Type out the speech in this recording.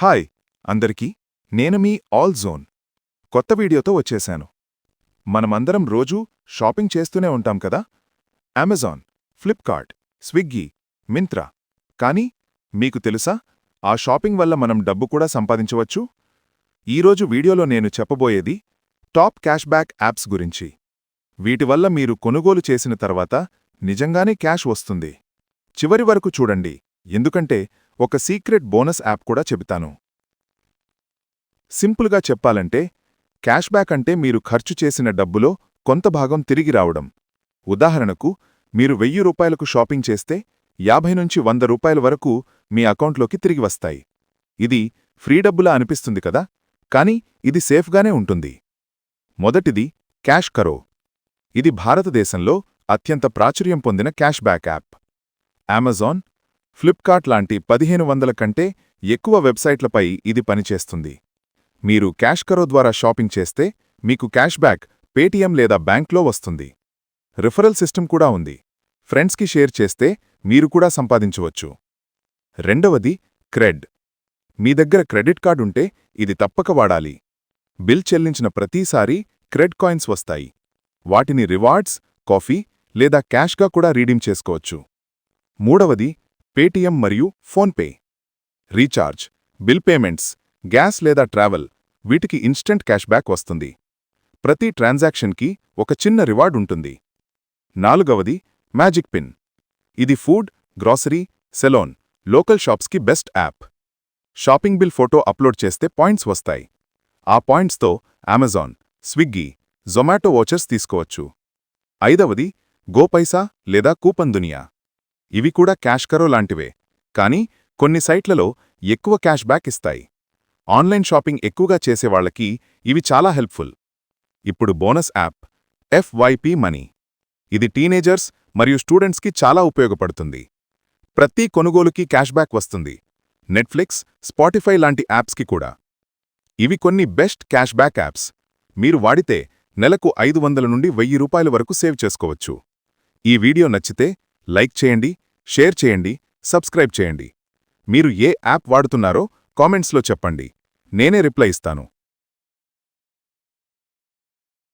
Hi అందరికీ నేను me all zone. కొత్త వీడియోతో వచ్చేశాను. మనమందరం రోజూ షాపింగ్ చేస్తూనే ఉంటాం కదా? Amazon Flipkart Swiggy Myntra. కానీ మీకు తెలుసా ఆ షాపింగ్ వల్ల మనం డబ్బు కూడా సంపాదించవచ్చు? ఈరోజు వీడియోలో నేను చెప్పబోయేది టాప్ క్యాష్బ్యాక్ యాప్స్ గురించి. వీటి వల్ల మీరు కొనుగోలు చేసిన తర్వాత నిజంగానే క్యాష్ వస్తుంది. చివరి వరకు చూడండి ఎందుకంటే ఒక సీక్రెట్ బోనస్ యాప్ కూడా చెబుతాను. సింపుల్గా చెప్పాలంటే క్యాష్బ్యాక్ అంటే మీరు ఖర్చు చేసిన డబ్బులో కొంత భాగం తిరిగి రావడం. ఉదాహరణకు మీరు వెయ్యి రూపాయలకు షాపింగ్ చేస్తే యాభై నుంచి వంద రూపాయల వరకు మీ అకౌంట్లోకి తిరిగి వస్తాయి. ఇది ఫ్రీ డబ్బులా అనిపిస్తుంది కదా కానీ ఇది సేఫ్గానే ఉంటుంది. మొదటిది క్యాష్ కరో. ఇది భారతదేశంలో అత్యంత ప్రాచుర్యం పొందిన క్యాష్బ్యాక్ యాప్. అమెజాన్ ఫ్లిప్కార్ట్ లాంటి పదిహేను వందల కంటే ఎక్కువ వెబ్సైట్లపై ఇది పనిచేస్తుంది. మీరు క్యాష్ కరో ద్వారా షాపింగ్ చేస్తే మీకు క్యాష్బ్యాక్ పేటీఎం లేదా బ్యాంక్లో వస్తుంది. రిఫరల్ సిస్టమ్ కూడా ఉంది. ఫ్రెండ్స్కి షేర్ చేస్తే మీరు కూడా సంపాదించవచ్చు. రెండవది క్రెడ్. మీ దగ్గర క్రెడిట్ కార్డు ఉంటే ఇది తప్పక వాడాలి. బిల్ చెల్లించిన ప్రతిసారీ క్రెడ్ కాయిన్స్ వస్తాయి. వాటిని రివార్డ్స్ కాఫీ లేదా క్యాష్గా కూడా రీడీమ్ చేసుకోవచ్చు. మూడవది పేటీఎం మరియు PhonePe. Recharge bill payments gas లేదా ట్రావెల్ వీటికి ఇన్స్టెంట్ క్యాష్బ్యాక్ వస్తుంది. ప్రతి ట్రాన్సాక్షన్కి ఒక చిన్న రివార్డ్ ఉంటుంది. నాలుగవది మ్యాజిక్ పిన్. ఇది food grocery salon local షాప్స్కి best app. Shopping bill photo upload చేస్తే పాయింట్స్ వస్తాయి. ఆ పాయింట్స్తో అమెజాన్ స్విగ్గీ జొమాటో వాచర్స్ తీసుకోవచ్చు. ఐదవది గోపైసా లేదా కూపన్ దునియా. ఇవి కూడా క్యాష్ కరో లాంటివే. కానీ కొన్ని సైట్లలో ఎక్కువ క్యాష్ బ్యాక్ ఇస్తాయి. ఆన్లైన్ షాపింగ్ ఎక్కువగా చేసేవాళ్ళకి ఇవి చాలా హెల్ప్ఫుల్. ఇప్పుడు బోనస్ యాప్ ఎఫ్వైపి మనీ. ఇది టీనేజర్స్ మరియు స్టూడెంట్స్కి చాలా ఉపయోగపడుతుంది. ప్రతి కొనుగోలుకి క్యాష్ బ్యాక్ వస్తుంది. నెట్ఫ్లిక్స్ స్పాటిఫై లాంటి యాప్స్కి కూడా. ఇవి కొన్ని బెస్ట్ క్యాష్ బ్యాక్ యాప్స్. మీరు వాడితే నెలకు ఐదు వందల నుండి వెయ్యి రూపాయల వరకు సేవ్ చేసుకోవచ్చు. ఈ వీడియో నచ్చితే లైక్ చేయండి షేర్ చేయండి సబ్స్క్రైబ్ చేయండి. మీరు ఏ యాప్ వాడుతున్నారో కామెంట్స్లో చెప్పండి. నేనే రిప్లై ఇస్తాను.